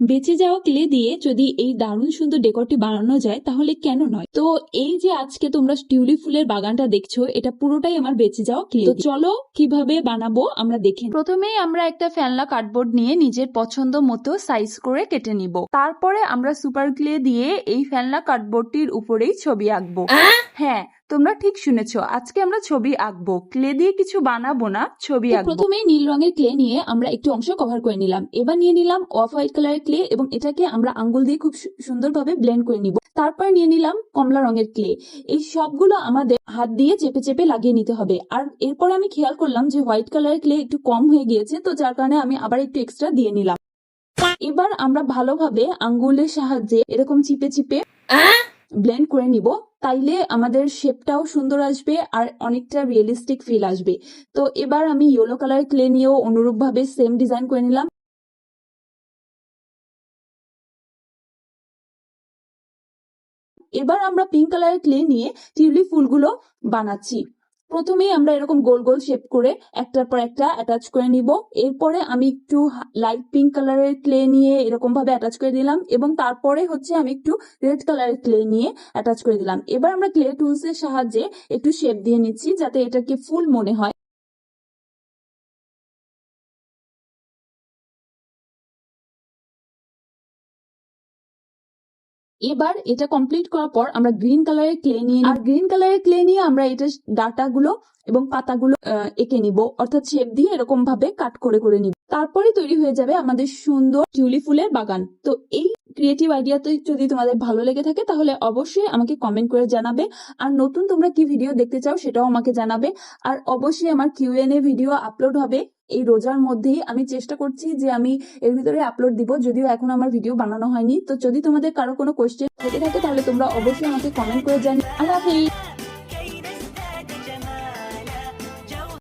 বেঁচে যাওয়া ক্লে দিয়ে যদি এই দারুণ সুন্দর ডেকোরটি বানানো যায় তাহলে কেন নয়? তো এই যে আজকে তোমরা টিউলিপ ফুলের বাগানটা দেখছ এটা পুরোটাই আমার বেঁচে যাওয়া ক্লে তো চলো কীভাবে বানাবো আমরা দেখি। প্রথমেই আমরা একটা ফেলনা কার্ডবোর্ড নিয়ে নিজের পছন্দ মতো সাইজ করে কেটে নিব। তারপরে আমরা সুপার ক্লে দিয়ে এই ফেলনা কার্ডবোর্ডটির উপরেই ছবি আঁকবো। হ্যাঁ তোমরা ঠিক শুনেছো আজকে আমরা ছবি আঁকবো। ক্লে দিয়ে কিছু বানাবো না ছবি আঁকবো। প্রথমেই নীল রঙের ক্লে নিয়ে আমরা একটু অংশ কভার করে নিলাম। এবার নিয়ে নিলাম অফ হোয়াইট কালারের ক্লে এবং এটাকে আমরা আঙ্গুল দিয়ে খুব সুন্দরভাবে ব্লেন্ড করে নিব। তারপর নিয়ে নিলাম কমলা রঙের ক্লে। এই সবগুলো আমাদের হাত দিয়ে চেপে চেপে লাগিয়ে নিতে হবে। আর এরপর আমি খেয়াল করলাম যে হোয়াইট কালারের ক্লে একটু কম হয়ে গিয়েছে তো যার কারণে আমি আবার একটু এক্সট্রা দিয়ে নিলাম। এবার আমরা ভালোভাবে আঙ্গুলের সাহায্যে এরকম চিপে চিপে ব্লেন্ড করে নিব, তাইলে আমাদের শেপটাও সুন্দর আসবে আর অনেকটা রিয়েলিস্টিক ফিল আসবে। তো এবার আমি ইয়েলো কালার ক্লে নিয়েও অনুরূপভাবে সেম ডিজাইন করে নিলাম। এবার আমরা পিঙ্ক কালারের ক্লে নিয়ে টিউলিপ ফুলগুলো বানাচ্ছি। প্রথমেই আমরা এরকম গোল গোল শেপ করে একটার পর একটা অ্যাটাচ করে নিব। এরপরে আমি একটু লাইট পিঙ্ক কালারের ক্লে নিয়ে এরকম ভাবে অ্যাটাচ করে দিলাম এবং তারপরে হচ্ছে আমি একটু রেড কালারের ক্লে নিয়ে অ্যাটাচ করে দিলাম। এবার আমরা ক্লে টুলস এর সাহায্যে একটু শেপ দিয়ে নিচ্ছি যাতে এটাকে ফুল মনে হয়। এবার এটা কমপ্লিট করার পর আমরা গ্রিন কালারের ক্লে নিয়ে। আর গ্রিন কালারের ক্লে নিয়ে আমরা এটা ডাটাগুলো এবং পাতাগুলো এঁকে নিব। অর্থাৎ শেপ দিয়ে এরকম ভাবে কাট করে করে নিব। তারপরে তৈরি হয়ে যাবে আমাদের সুন্দর টিউলি ফুলের বাগান। তো এই ক্রিয়েটিভ আইডিয়াতে যদি তোমাদের ভালো লেগে থাকে, তাহলে অবশ্যই আমাকে কমেন্ট করে জানাবে। আর নতুন তোমরা কি ভিডিও দেখতে চাও, সেটাও আমাকে জানাবে। আর অবশ্যই আমার কিউএনএ ভিডিও আপলোড হবে। এই রোজার মধ্যেই আমি চেষ্টা করছি যে আমি এর ভিতরে আপলোড দিব, যদিও এখন আমার ভিডিও বানানো হয়নি। তো যদি তোমাদের কারও কোনো কোয়েশ্চেন থেকে থাকে, তাহলে তোমরা অবশ্যই আমাকে কমেন্ট করে জানি আল্লাহ হাফেজ!